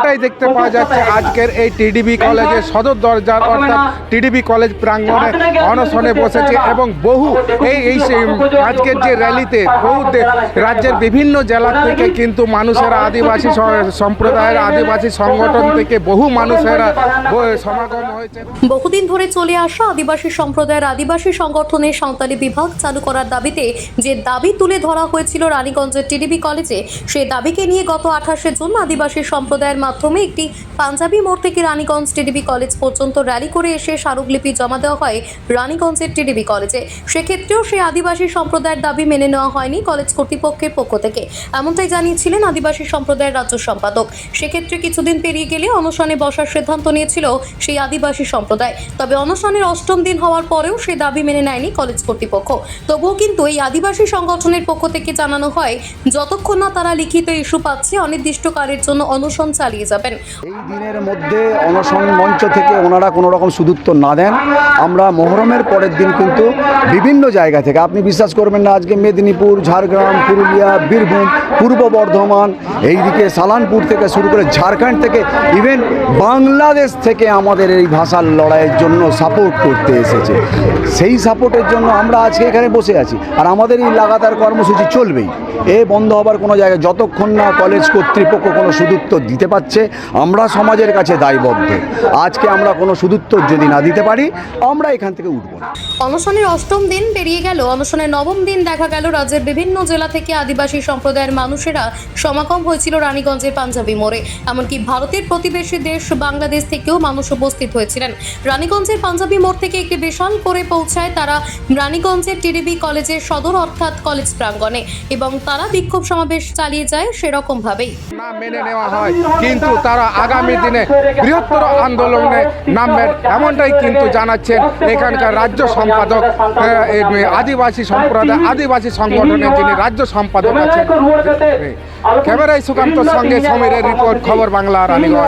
এটাই দেখতে পাওয়া যাচ্ছে আজকের এই টিডিবি কলেজের সদর দরজার অর্থাৎ টিডিবি কলেজ প্রাঙ্গণে অনশনে বসেছে এবং বহু এই এই আজকের যে র্যালিতে বহু রাজ্যের বিভিন্ন জেলা থেকে কিন্তু মানুষেরা আদিবাসী সম্প্রদায়ের আদিবাসী সংগঠন থেকে বহু মানুষেরা সমাগম হয়েছে। বহুদিন ধরে চলে আসা আদিবাসী সম্প্রদায়ের আদিবাসী সংগঠনের সাঁওতালি বিভাগ চালু করার দাবিতে যে দাবি তুলে ধরা হয়েছিল রানীগঞ্জের টিডিবি কলেজে সেই দাবিকে নিয়ে গত আঠাশে জুন আদিবাসী সম্প্রদায়ের মাধ্যমে একটি পাঞ্জাবি মোড় থেকে রানীগঞ্জ টিডিবি কলেজ পর্যন্ত র্যালি করে এসে স্মারকলিপি জমা দেওয়া হয় রানীগঞ্জের টিডিবি কলেজে। সেক্ষেত্রেও সেই আদিবাসী সম্প্রদায়ের দাবি মেনে নেওয়া হয়নি কলেজ কর্তৃপক্ষের পক্ষ থেকে। এমনটাই জানিয়েছিলেন আদিবাসী সম্প্রদায়ের রাজ্য সম্পাদক। সেক্ষেত্রে কিছুদিন পেরিয়ে গেলে অনশনে বসার সিদ্ধান্ত নিয়েছিল সেই আদিবাসী সম্প্রদায়। তবে অনশনের অষ্টম দিন হওয়ার পরেও সেই দাবি মেনে নেয়নি কলেজ কর্তৃপক্ষ। তবুও কিন্তু এই আদিবাসী সংগঠনের পক্ষ থেকে জানানো হয়, যতক্ষণ না তারা লিখিত ইস্যু পাচ্ছে, অনির্দিষ্টকালের জন্য অনশন চালিয়ে যাবেন। এই দিনের মধ্যে অনশন মঞ্চ থেকে ওনারা কোনো রকম সুদুত্তর না দেন। আমরা মহরমের পরের দিন কিন্তু বিভিন্ন জায়গা থেকে, আপনি বিশ্বাস করবেন না, আজকে মেদিনীপুর, ঝাড়গ্রাম, পুরুলিয়া, বীরভূম, পূর্ব বর্ধমান, এইদিকে সালানপুর থেকে শুরু করে ঝাড়খণ্ড থেকে ইভেন বাংলাদেশ থেকে আমাদের এই ভাষার লড়াইয়ের জন্য সাপোর্ট করতে এসেছে। সেই সাপোর্টের জন্য আমরা আজকে এখানে বসে আছি। আর আমাদের এই লাগাতার কর্মসূচি চলবেই। এ বন্ধ হবার কোনো জায়গায় যতক্ষণ না কলেজ কর্তৃপক্ষ কোনো সুদুত্তর দিতে পারছে আমরা সমাজের কাছে দায়বদ্ধ। আজকে আমরা কোনো সুদুত্তর যদি না দিতে পারি আমরা এখান থেকে উঠব না। অনশনের অষ্টম দিন পেরিয়ে গেল। অনশনের নবম দিন দেখা গেল। রাজ্যের বিভিন্ন জেলা থেকে আদিবাসী সম্প্রদায়ের মানুষেরা সমাগম হয়েছিল রানীগঞ্জের পাঞ্জাবি মোড়ে। এমনকি ভারতের প্রতিবেশী দেশ বাংলাদেশ থেকেও মানুষ উপস্থিত হয়েছিলেন। রানীগঞ্জের পাঞ্জাবি মোড় থেকে একটি বিশাল করে পৌঁছায় তারা রানীগঞ্জের টিডিবি কলেজের সদর অর্থাৎ কলেজ প্রাঙ্গণে। এবং তারা বিক্ষোভ সমাবেশ চালিয়ে যায় সেরকম ভাবেই মেনে নেওয়া হয়। কিন্তু তারা আগামী দিনে বৃহত্তর আন্দোলনে নামবেন। এমনটাই কিন্তু জানাচ্ছেন এখানকার রাজ্য সম্পাদক আদিবাসী সম্প্রদায় আদিবাসী সংগঠনের যিনি রাজ্য সম্পাদক আছেন। ক্যামেরায় সুকান্তর সঙ্গে সমীরের রিপোর্ট খবর বাংলা রানীগঞ্জ।